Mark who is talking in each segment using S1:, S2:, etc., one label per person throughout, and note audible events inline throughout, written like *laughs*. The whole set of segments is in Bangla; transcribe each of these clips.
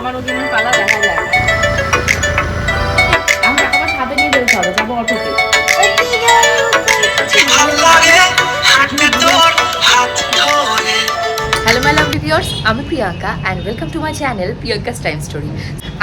S1: আমার ওজনের পালা দেখা যায় আমরা আবার ছাদে নিয়ে যেতে হবে যাব অটোতে
S2: হ্যালো মাই লাভলি ভিউয়ার্স আমি Priyanka and welcome to my channel Priyanka's time story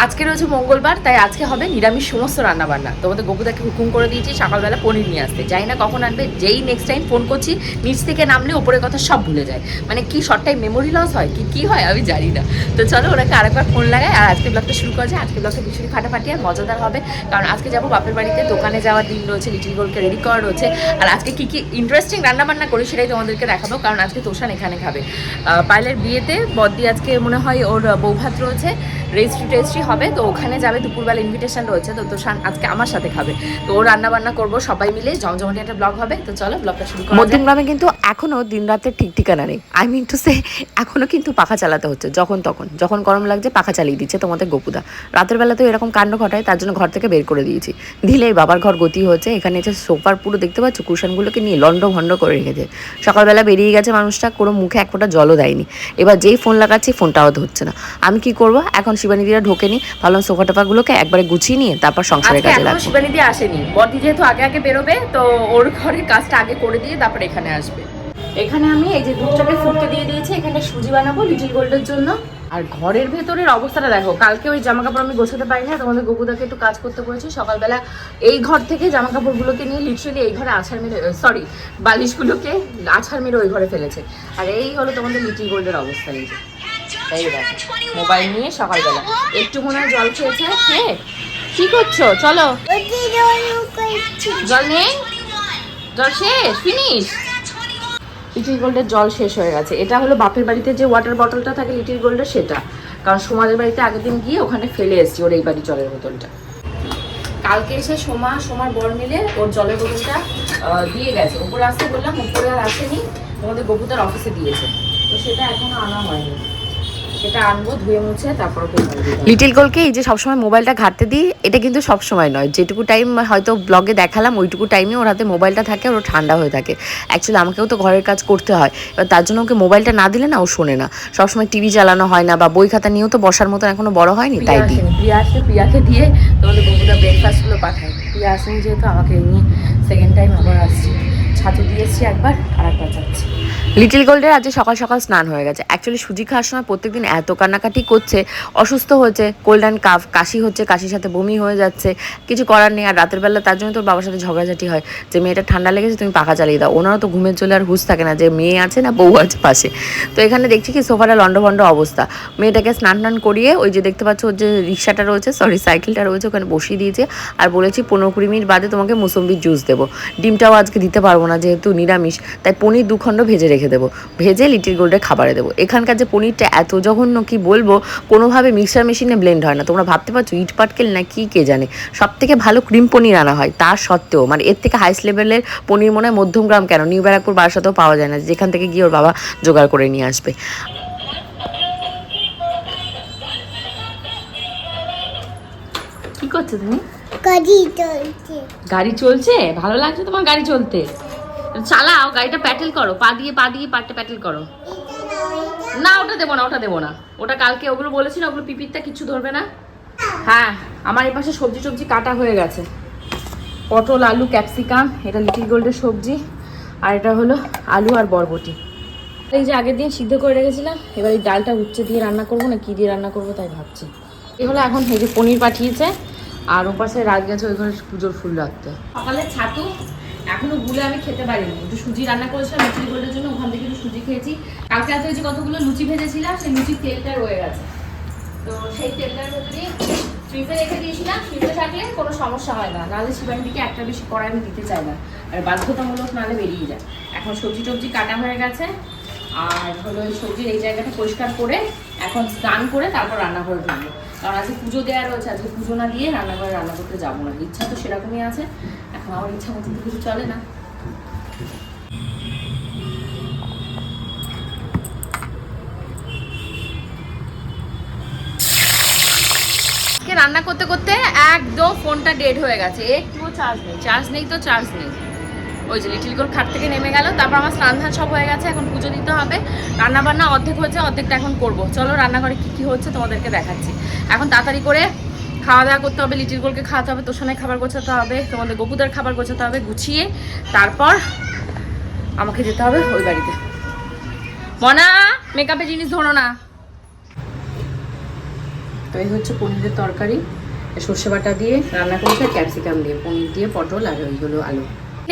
S2: আজকে রয়েছে মঙ্গলবার তাই আজকে হবে নিরামিষ সমস্ত রান্নাবান্না। তোমাদের গোপুদাকে হুকুম করে দিয়েছি সকালবেলা পনির নিয়ে আসতে। জানি না কখন আনবে যেই নেক্সট টাইম ফোন করছি নিচ থেকে নামলে ওপরের কথা সব ভুলে যায়। মানে কি শর্ট টাইম মেমোরি লস হয় কি কি হয় আমি জানি না। তো চলো ওনাকে আরেকবার ফোন লাগায় আর আজকে ব্লগটা শুরু করা যায় আজকে ব্লগটা ভীষণই ফাটাফাটি আর মজাদার হবে কারণ আজকে যাব বাপের বাড়িতে দোকানে যাওয়ার দিন রয়েছে লিটিল গোলকে রেডি করা রয়েছে। আর আজকে কি কি ইন্টারেস্টিং রান্না বান্না করি সেটাই তোমাদেরকে দেখাবো কারণ আজকে তোষান এখানে খাবে। আহ, পায়েলের বিয়েতে বদ্দি আজকে মনে হয় ওর বৌভাত রয়েছে রেজিস্ট্রি টেস্ট্রি হবে তো ওখানে যাবে দুপুরবেলা ইনভিটেশন রয়েছে তো তোষান আজকে আমার সাথে খাবে। তো ও রান্না বান্না করব সবাই মিলে জমজমাটি একটা ব্লগ হবে তো চলো ব্লগটা শুরু করা যাক।
S3: মধ্যমগ্রামে কিন্তু এখনও দিন রাতের ঠিক ঠিকানা নেই। আই মিন টু সে এখনও কিন্তু পাখা চালাতে হচ্ছে যখন তখন। যখন গরম লাগছে পাখা চালিয়ে দিচ্ছে তোমাদের গোপুদা। রাতের বেলা তো এরকম কাণ্ড ঘটায় তার জন্য ঘর থেকে বের করে দিয়েছি। দিলেই বাবার ঘর গতি হচ্ছে এখানে এসে সোফার পুরো দেখতে পাচ্ছ কুশনগুলোকে নিয়ে লন্ড ভন্ড করে রেখেছে। সকালবেলা বেরিয়ে গেছে মানুষটা কোনো মুখে এক ফোঁটা জলও দেয়নি। এবার যেই ফোন লাগাচ্ছি ফোনটাও ধরছে না। আমি কি করব? এখন শিবানীদিরা ঢোকেনি ভাবলাম সোফা টোফাগুলোকে একবারে গুছিয়ে নিয়ে তারপর সংসারে কাজে লাগবো।
S2: শিবানিদি আসেনি। বদি যেহেতু আগে আগে বেরোবে তো ওর ঘরের কাজটা আগে করে দিয়ে তারপর এখানে আসবে। এখানে আমি এই যে দুধটাকে ফুটতে দিয়ে দিয়েছি এখানে সুজি বানাবো লিটিল গোল্ডের জন্য। আর ঘরের ভেতরের অবস্থাটা দেখো কালকে ওই জামা কাপড় আমি গোছাতে পারি না তোমাদের গপুদাকে একটু কাজ করতে বলেছি। সকালবেলা এই ঘর থেকে জামা কাপড়গুলোকে নিয়ে লিটারেলি এই ঘরে আছাড় মেরে সরি বালিশগুলোকে আছাড় মেরে ওই ঘরে ফেলেছে। আর এই হলো তোমাদের লিটিল গোল্ডের অবস্থা এই যে। এই দেখো মোবাইল নিয়ে সকালবেলা। একটু মনে হয় জল খেয়েছে খেয়ে কি করছ? চলো। জল নেই জল শেষ ফিনিশ লিটিল গোল্ডের জল শেষ হয়ে গেছে। এটা হলো বাপের বাড়িতে যে ওয়াটার বটলটা থাকে লিটিল গোল্ডের সেটা। কারণ সোমাদের বাড়িতে আগের দিন গিয়ে ওখানে ফেলে এসেছি ওর এই বাড়ি জলের বোতলটা। কালকে এসে সোমা সোমার বর মিলে ওর জলের বোতলটা দিয়ে গেছে। উপরে আসতে বললাম উপরে আর আসেনি। তোমাদের গপুতার অফিসে দিয়েছে। তো সেটা এখনও আনা হয়নি। সেটা আনব ধুয়ে মুছে তারপর।
S3: লিটিল গোলকে এই যে সবসময় মোবাইলটা ঘাটতে দিই এটা কিন্তু সবসময় নয়। যেটুকু টাইম হয়তো ব্লগে দেখালাম ওইটুকু টাইমে ওর হাতে মোবাইলটা থাকে ওর ঠান্ডা হয়ে থাকে। অ্যাকচুয়ালি আমাকেও তো ঘরের কাজ করতে হয়। এবার তার জন্য ওকে মোবাইলটা না দিলে না ও শোনে না। সবসময় টিভি চালানো হয় না বা বই খাতা নিয়েও তো বসার মতন এখনও বড় হয়নি তাই দিই।
S2: প্রিয়া প্রিয়াকে দিয়ে তোমাদের বন্ধুরা ব্রেকফাস্টগুলো পাঠায় প্রিয়া আসেনি যেহেতু আমাকে নিয়ে সেকেন্ড টাইম আবার আসছি। ছাতু দিয়েছি একবার আর একবার যাচ্ছি।
S3: লিটিল গোল্ডের আজকে সকাল সকাল স্নান হয়ে গেছে। অ্যাকচুয়ালি সুজি খাওয়ার সময় প্রত্যেকদিন এত কান্নাকাটি করছে, অসুস্থ হয়েছে কোল্ড অ্যান্ড কাফ কাশি হচ্ছে, কাশির সাথে বমি হয়ে যাচ্ছে, কিছু করার নেই, আর রাতের বেলা তার জন্য তোর বাবার সাথে ঝগড়াঝাটি হয়। যে মেয়েটা ঠান্ডা লেগেছে, তুমি পাখা চালিয়ে দাও। ওনারও তো ঘুমের চলে আর হুশ থাকে না যে মেয়ে আছে না বউ আছে পাশে। তো এখানে দেখছি কি সোফাটা লন্ডভন্ড অবস্থা। মেয়েটাকে স্নান টান করিয়ে ওই যে দেখতে পাচ্ছ ওর যে রিক্সাটা রয়েছে সরি সাইকেলটা রয়েছে, ওখানে বসিয়ে দিয়েছে। আর বলেছি পনেরো কুড়ি মিনিট বাদে তোমাকে মুসম্বির জুস দেবো। ডিমটাও আজকে দিতে পারব না, যেহেতু নিরামিষ, তাই পনির দুখণ্ড ভেজে রেখে দেবো। ভেজে লিটিল গোল্ডের খাবারে দেবো। এখানকার যে পনিরটা এত জঘন্য কি বলব? কোনোভাবে মিক্সার মেশিনে ব্লেন্ড হয় না। তোমরা ভাবতে পারছ ইট পাটকেল না কি কে জানে? সব থেকে ভালো ক্রিম পনির আনা হয় তার সত্ত্বেও। মানে এর থেকে হাইস্ট লেভেলের পনির মনে হয় মধ্যমগ্রাম কেন? নিউ ব্যারাকপুর বারাসাতেও পাওয়া যায় না। যেখান থেকে গিয়ে ওর বাবা জোগাড় করে নিয়ে আসবে।
S2: কি করছ তুমি?
S4: চলছে।
S2: গাড়ি চলছে? ভালো লাগছে তোমার গাড়ি চলতে? চালাও, গাড়িটা প্যাটেল করো, পা দিয়ে পা দিয়ে পাটটা প্যাটেল করো। না, ওটা দেবো না, ওটা দেবো না। ওটা কালকে ওগুলো বলেছি না ওগুলো পিপিরটা কিছু ধরবে না। হ্যাঁ আমার এই পাশে সবজি টবজি কাটা হয়ে গেছে। পটল, আলু, ক্যাপসিকাম, এটা লিটিল গোল্ডের সবজি, আর এটা হলো আলু আর বরবটি। এই যে আগের দিন সিদ্ধ করে রেখেছিলাম, এবার এই ডালটা উচ্ছে দিয়ে রান্না করব, না কি দিয়ে রান্না করব তাই ভাবছি। এ হলো এখন, এই যে পনির পাঠিয়েছে, আর ওপাশে রাত গেছে ওই ঘরে পুজোর ফুল রাখতে। সকালে ছাতু এখনও গুলে আমি খেতে পারিনি। একটু সুজি রান্না করেছিলাম লুচি গোল্ডের জন্য, ওখান থেকে একটু সুজি খেয়েছি। কালকে ওই যে কতগুলো লুচি ভেজেছিলাম, সেই লুচির তেলটা রয়ে গেছে। তো সেই তেলটার ভেতরে ফ্রিজে রেখে দিয়েছিলাম ফ্রিজে থাকলে কোনো সমস্যা হয় না। নাহলে শিবানি দিকে একটা বেশি কড়াই আমি দিতে চাই না। আর বাধ্যতামূলক নাহলে বেরিয়ে যায়। এখন সবজি টবজি কাটা হয়ে গেছে। আর হলো সবজির এই জায়গাটা পরিষ্কার করে, এখন স্নান করে তারপর রান্নাঘরে ঢুকবো। কারণ আজকে পুজো দেওয়া রয়েছে, আজকে পুজো না দিয়ে রান্নাঘরে রান্না করতে যাব না। ইচ্ছা তো সেরকমই আছে। এখন আমার ইচ্ছা মতো তো কিছু চলে না। রান্না করতে করতে একদম ফোনটা ডেড হয়ে গেছে। একটুও চার্জ নেই। চার্জ নেই তো চার্জ নেই। ওই যে লিটিল গোল খাট থেকে নেমে গেল, তারপর আমার স্নান ধান সব হয়ে গেছে, এখন পুজো দিতে হবে। রান্না বান্না অর্ধেক হয়েছে, অর্ধেকটা এখন করব। চলো রান্নাঘরে কি কি হচ্ছে তোমাদেরকে দেখাচ্ছি। এখন তাড়াতাড়ি করে খাওয়া দাওয়া করতে হবে, লিটিল গোলকে খাওয়াতে হবে তোষণের খাবার গোছাতে হবে, তোমাদের গপুদের খাবার গোছাতে হবে, গুছিয়ে তারপর আমাকে যেতে হবে ওই বাড়িতে। মনা মেকআপের জিনিস ধরো না। তো এই হচ্ছে পনিরের তরকারি, সর্ষে বাটা দিয়ে রান্না করেছে ক্যাপসিকাম দিয়ে, পনির দিয়ে পটল আর ওইগুলো আলু।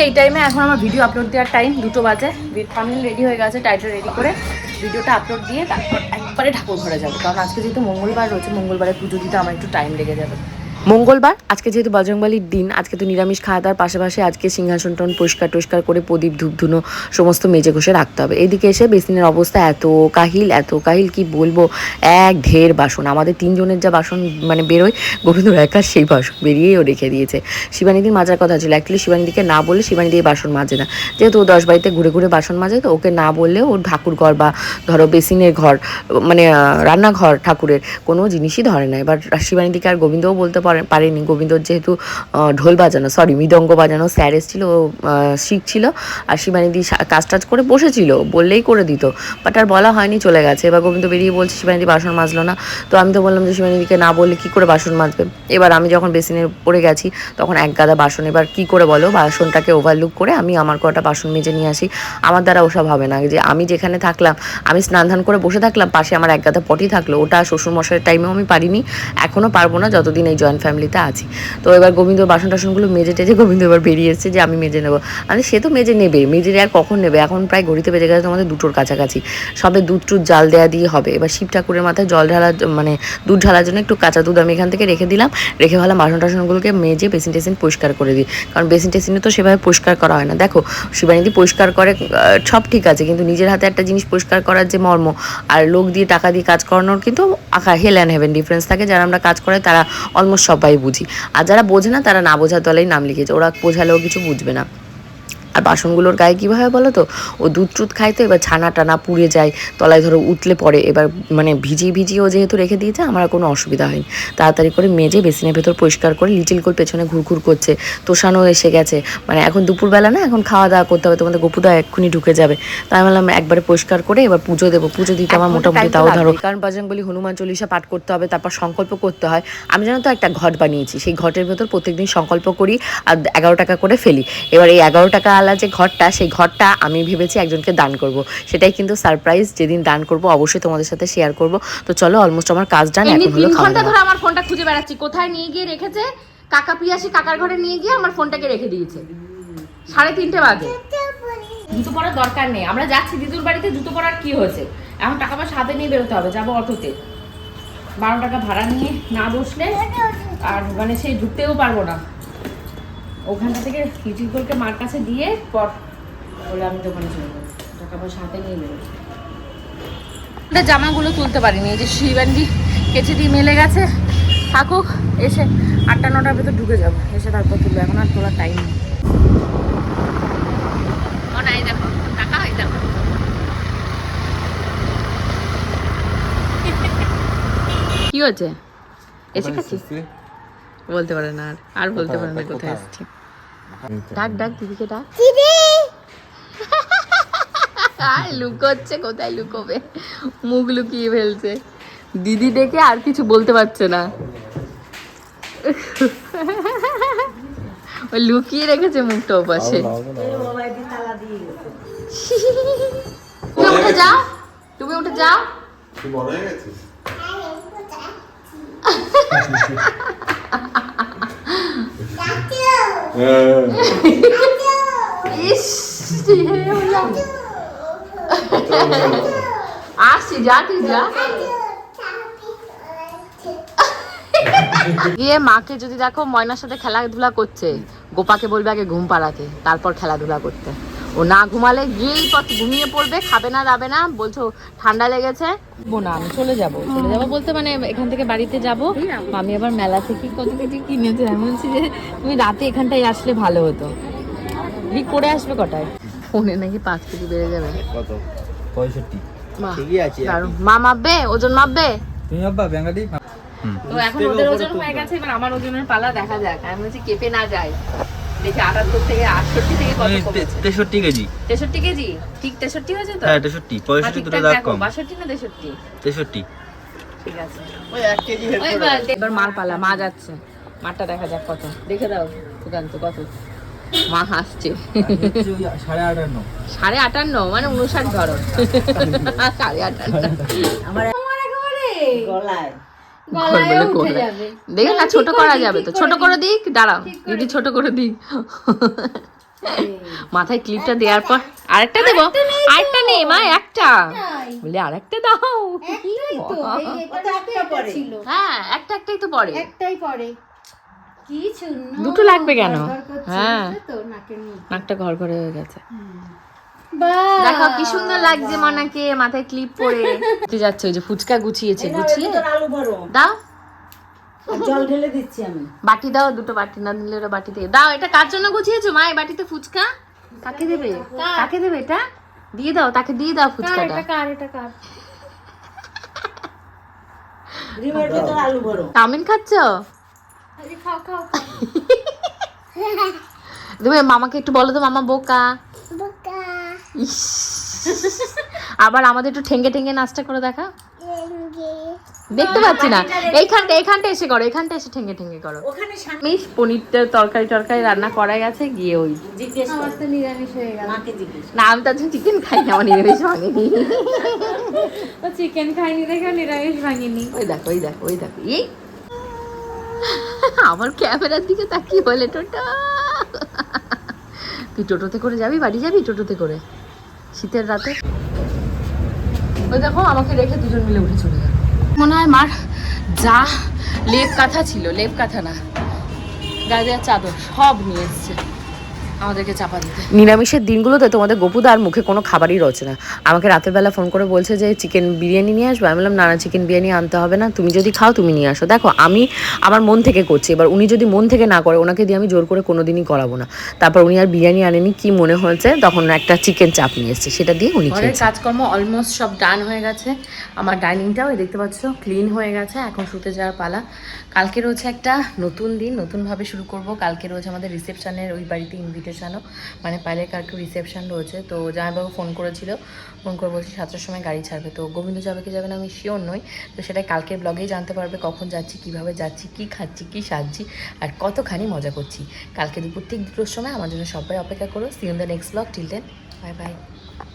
S2: এই টাইমে এখন আমার ভিডিও আপলোড দেওয়ার টাইম দুটো বাজে। থামনেল রেডি হয়ে গেছে টাইটেল রেডি করে ভিডিওটা আপলোড দিয়ে তারপর একবারে ঠাকুর ঘরে যাব। কারণ আজকে যেহেতু মঙ্গলবার রয়েছে, মঙ্গলবারে পুজো দিতে আমার একটু টাইম লেগে যাবে।
S3: মঙ্গলবার, আজকে যেহেতু বজরংবলির দিন, আজকে তো নিরামিষ খাওয়া দাওয়ার পাশাপাশি আজকে সিংহাসন টন পরিষ্কার টরিষ্কার করে প্রদীপ ধূপধুনো সমস্ত মেজে ঘষে রাখতে হবে। এইদিকে এসে বেসিনের অবস্থা এত কাহিল এত কাহিল, কি বলব? এক ঢের বাসন। আমাদের তিনজনের যা বাসন মানে বেরোয়, গোবিন্দ একা সেই বাসন বেরিয়েও রেখে দিয়েছে। শিবানীদির মাজার কথা ছিল। অ্যাকচুয়ালি শিবানীদিকে না বলে শিবানীদি এই বাসন মাজে না। যেহেতু ও দশ বাড়িতে ঘুরে ঘুরে বাসন মাজে, তো ওকে না বললে ওর ঠাকুর ঘর বা ধরো বেসিনের ঘর মানে রান্নাঘর, ঠাকুরের কোনো জিনিসই ধরে না। এবার শিবানীদিকে আর গোবিন্দও বলতে পারে পারেনি। গোবিন্দর যেহেতু ঢোল বাজানো সরি মৃদঙ্গ বাজানো স্যার এসেছিল শিখছিল আর শিবানীদি কাজ টাজ করে বসেছিল, বললেই করে দিত। বাট আর বলা হয়নি, চলে গেছে। এবার গোবিন্দ বেরিয়ে বলছে শিবানীদি বাসন মাজলো না। তো আমি তো বললাম যে শিবানীদিকে না বললে কি করে বাসন মাজবে? এবার আমি যখন বেসিনে পড়ে গেছি, তখন এক গাদা বাসন, এবার কি করে বলো? বাসনটাকে ওভারলুক করে আমি আমার কটা বাসন মেজে নিয়ে আসি। আমার দ্বারা ওসব হবে না। যে আমি যেখানে থাকলাম, আমি স্নান ধান করে বসে থাকলাম, পাশে আমার এক গাদা পটি থাকল। ওটা শ্বশুর শ্বশুরমশাইয়ের টাইমেও আমি পারিনি। এখনও পারব না, যতদিন এই জয়েন্ট ফ্যামিলিতে আছি। তো এবার গোবিন্দ বাসন টাসনগুলো মেজে টেজে গোবিন্দ এবার বেরিয়ে এসেছে যে আমি মেজে নেব। মানে সে তো মেজে নেবে মেজে আর কখন নেবে? এখন প্রায় ঘড়িতে বেজে গেছে তোমাদের দুটোর কাছাকাছি। সবে দুধ টুধ জাল দেওয়া দিয়ে হবে। এবার শিব ঠাকুরের মাথায় জল ঢালার মানে দুধ ঢালার জন্য একটু কাঁচা দুধ আমি এখান থেকে রেখে দিলাম। রেখে ভালো বাসন টাসনগুলোকে মেজে বেসিন টেসিন পরিষ্কার করে দিই। কারণ বেসিন টেসিনে তো সেভাবে পরিষ্কার করা হয় না। দেখো, শিবানীদি পরিষ্কার করে সব ঠিক আছে, কিন্তু নিজের হাতে একটা জিনিস পরিষ্কার করার যে মর্ম, আর লোক দিয়ে টাকা দিয়ে কাজ করানোর কিন্তু আঁকা, হেল অ্যান্ড হেভেন ডিফারেন্স থাকে। যারা আমরা কাজ করে তারা অলমোস্ট সবাই বুঝি। আর যারা বোঝে না, তারা না বোঝার দলেই নাম লিখেছে ওরা বোঝালেও কিছু বুঝবে না। আর বাসনগুলোর গায়ে কীভাবে বলো তো? ও দুধ টুধ খায় তো এবার ছানা টানা পুড়ে যায় তলায় ধরো উতলে পড়ে এবার মানে ভিজিয়ে ভিজিয়ে ও যেহেতু রেখে দিয়েছে আমার আর কোনো অসুবিধা হয়নি। তাড়াতাড়ি করে মেজে বেসিনের ভেতর পরিষ্কার করে লিটিল কোল পেছনে ঘুরঘুর করছে তোষানো এসে গেছে। মানে এখন দুপুরবেলা না এখন খাওয়া দাওয়া করতে হবে তোমাদের গোপুদা এক্ষুনি ঢুকে যাবে। তাই আমি বললাম একবারে পরিষ্কার করে এবার পুজো দেবো পুজো দিতে আমার মোটামুটি তাও ধরো কারণ বজরংবলী হনুমান চল্লিশা পাঠ করতে হবে তারপর সংকল্প করতে হয়। আমি জানো তো একটা ঘট বানিয়েছি সেই ঘটের ভেতর প্রত্যেকদিন সংকল্প করি আর এগারো টাকা করে ফেলি। এবার এই এগারো টাকা আলা যে ঘরটা সেই ঘরটা আমি ভেবেছি একজনকে দান করব। সেটাই কিন্তু সারপ্রাইজ যেদিন দান করব অবশ্যই তোমাদের সাথে শেয়ার করব। তো চলো অলমোস্ট আমার কাজ ডান এখন হলো খাওয়া।
S2: ধরে আমার ফোনটা খুঁজে বেড়াচ্ছি। কোথায় নিয়ে গিয়ে রেখেছে? কাকা পিয়াসি কাকার ঘরে নিয়ে গিয়ে আমার ফোনটাকে রেখে দিয়েছে। সাড়ে তিনটে বাজে। জুতো পরার দরকার নেই। আমরা যাচ্ছি দিদুর বাড়িতে জুতো পরার কি হয়েছে? এখন টাকা পয়সা হাতে নিয়ে বেরোতে হবে যাব অটোতে। বারো টাকা ভাড়া নিয়ে না বসলে আর মানে সেই ঢুকতেও পারব না। ওখানটা থেকে লিটিল গোলকে মার কাছে দিয়ে পর বলে আমি দোকানে চলে যাব। টাকা পয়সা হাতে নিয়ে বেরোবো জামাগুলো তুলতে পারিনি এই যে শিবান্ডি কেচে দিয়ে মেলে গেছে। থাকুক এসে আটটা নটার ভেতর ঢুকে যাব এসে তারপর তুলবো এখন আর তোলার টাইম নেই। দেখো টাকা হয় দেখো। কি হচ্ছে এসে গেছি বলতে পারে না আর। আর বলতে পারে না কোথায়? এসেছি। ডাক ডাক দিদিকে ডাক।
S4: দিদি!
S2: আর লুকোচ্ছে কোথায় লুকোবে? মুখ লুকিয়ে ফেলছে। দিদি ডেকে আর কিছু বলতে পারছে না। ও লুকিয়ে রেখেছে মুখটা ওপাশে। তুমি উঠে যাও। তুমি উঠে যাও।
S5: বড় হয়ে গেছিস। *laughs*
S2: আসছি যা তুই যা গিয়ে মাকে যদি দেখো ময়নার সাথে খেলাধুলা করছে, গোপাকে বলবে আগে ঘুম পাড়াতে, তারপর খেলাধুলা করতে। ও না ঘুমালে গিয়েই পথ ঘুমিয়ে পড়বে খাবে না দাবে না বলছো ঠান্ডা লেগেছে। না আমি চলে যাব চলে যাব বলতে মানে এখান থেকে বাড়িতে যাব। আমি আবার মেলা থেকে কত কিছু কিনেছে আমি বলছি যে তুমি রাতে এখানটায় আসলে ভালো হতো। রিক করে আসবে কটায়? ফোনে নাকি পাঁচ কেজি বেড়ে যাবে।
S6: কত? পঁয়ষট্টি। ঠিকই আছে
S2: মা মাপবে? ওজন মাপবে?
S6: তুমি আব্বা বেঙ্গালি
S2: তো এখন ওদের ওজন হয়ে গেছে এবার আমার ওজনের পালা দেখা যাক। আমি বলছি কেঁপে না যায়। দেখি আটাত্তর থেকে আটষট্টি থেকে কত কমেছে?
S6: তেষট্টি কেজি।
S2: তেষট্টি কেজি? ঠিক তেষট্টি হয়েছে তো?
S6: হ্যাঁ তেষট্টি। পঁয়ষট্টি দুটো দাগ কম।
S2: বাষট্টি না তেষট্টি?
S6: তেষট্টি।
S2: ঠিক আছে। ওই এবার পালা মা যাচ্ছে। মারটা দেখা যাক কত। দেখে দাও সুকান্ত কত? মা হাসছে।
S6: সাড়ে আটান্ন।
S2: সাড়ে আটান্ন মানে উনষাট ধরো। সাড়ে আটান্ন। গলায়। উঠে যাবে। দেখে না ছোট করা যাবে তো। ছোট করে দিক দাঁড়াও দিদি ছোট করে দিক মাথায় ক্লিপটা দেওয়ার পর আরেকটা দেবো। আরেকটা নেই মা একটা। বলে আরেকটা দাও।
S4: ছিল।
S2: হ্যাঁ একটা একটাই তো পড়ে
S4: একটাই পরে। কি
S2: দুটো লাগবে কেন? হ্যাঁ।
S4: তো নাকের
S2: নাকটা ঘর ঘরে হয়ে গেছে। দেখো কি সুন্দর লাগছে মনাকে মাথায় ক্লিপ পরে। ঘুরতে যাচ্ছে ওই যে ফুচকা গুছিয়েছে গুছিয়ে। দাও।
S7: জল ঢেলে দিচ্ছি আমি।
S2: বাটি দাও দুটো বাটি না দিলে ওরা বাটি দিয়ে দাও এটা কার জন্য গুছিয়েছো? মা এই বাটিতে ফুচকা? কাকে দেবে? কাকে দেবে এটা? দিয়ে দাও তাকে দিয়ে দাও ফুচকাটা।
S4: এটা কার এটা কার? *laughs*
S7: ডিমের ভেতর আলু ভরো।
S2: চাউমিন খাচ্ছ?
S4: খাও খাও খাও। *laughs* *laughs*
S2: তুমি মামাকে একটু বলো তো মামা বোকা। ইস। আবার আমাদের একটু ঠেঙ্গে ঠেঙ্গে নাচটা করে দেখা। দেখতে পাচ্ছি না। এইখানটা এইখানটা এসে করো এখানটা এসে ঠেঙ্গে ঠেঙ্গে করো। মিস পনিরটার তরকারি টরকারি রান্না করা গেছে গিয়ে ওই
S4: নিরামিষ হয়ে গেল।
S2: না আমি তার জন্য চিকেন খাই না আমার নিরামিষ ভাঙিনি।
S4: চিকেন খাইনি দেখে নিরামিষ ভাঙিনি।
S2: ওই দেখো ওই দেখো ওই দেখো এই। আমার ক্যামেরার দিকে তাকিয়ে বলে টোটো। তুই টোটোতে করে যাবি? বাড়ি যাবি টোটোতে করে? শীতের রাতে। ওই দেখো, আমাকে রেখে দুজন মিলে উঠে চলে গেল। মনে হয় মার যা লেপ কাঁথা ছিল, লেপ কাঁথা না। গায়ে চাদর সব নিয়ে এসছে। আমাদেরকে চাপা দিতে।
S3: নিরামিষের দিনগুলোতে তোমাদের গপুদা আর মুখে কোনো খাবারই রয়েছে না। আমাকে রাতের বেলা ফোন করে বলছে যে চিকেন বিরিয়ানি নিয়ে আসব? আমি বললাম না না চিকেন বিরিয়ানি আনতে হবে না। তুমি যদি খাও তুমি নিয়ে আসো। দেখো আমি আমার মন থেকে করছি। এবার উনি যদি মন থেকে না করে ওনাকে দিয়ে আমি জোর করে কোনোদিনই করাবো না। তারপর উনি আর বিরিয়ানি আনেনি কি মনে হয়েছে? তখন একটা চিকেন চাপ নিয়ে এসেছে। সেটা দিয়ে উনি
S2: ঘরের কাজকর্ম অলমোস্ট সব ডান হয়ে গেছে। আমার ডাইনিংটাও এই দেখতে পাচ্ছ ক্লিন হয়ে গেছে। এখন শুতে যাওয়ার পালা। কালকে রয়েছে একটা নতুন দিন নতুনভাবে শুরু করব। কালকে রয়েছে আমাদের রিসেপশনের ওই বাড়িতে ইনভিটেশনও মানে পাইলের কালকে রিসেপশান রয়েছে, তো জামাইবাবু ফোন করেছিল ফোন করে বলছি সাতটার সময় গাড়ি ছাড়বে, তো গোবিন্দ যাবে কি যাবে না আমি শিওর নই, তো সেটা কালকের ব্লগেই জানতে পারবে, কখন যাচ্ছি, কীভাবে যাচ্ছি, কি খাচ্ছি, কি সাজছি, আর কতখানি মজা করছি। কালকে দুপুর ঠিক দুটোর সময়, আমার জন্য সবাই অপেক্ষা করো see you in the next blog till then bye bye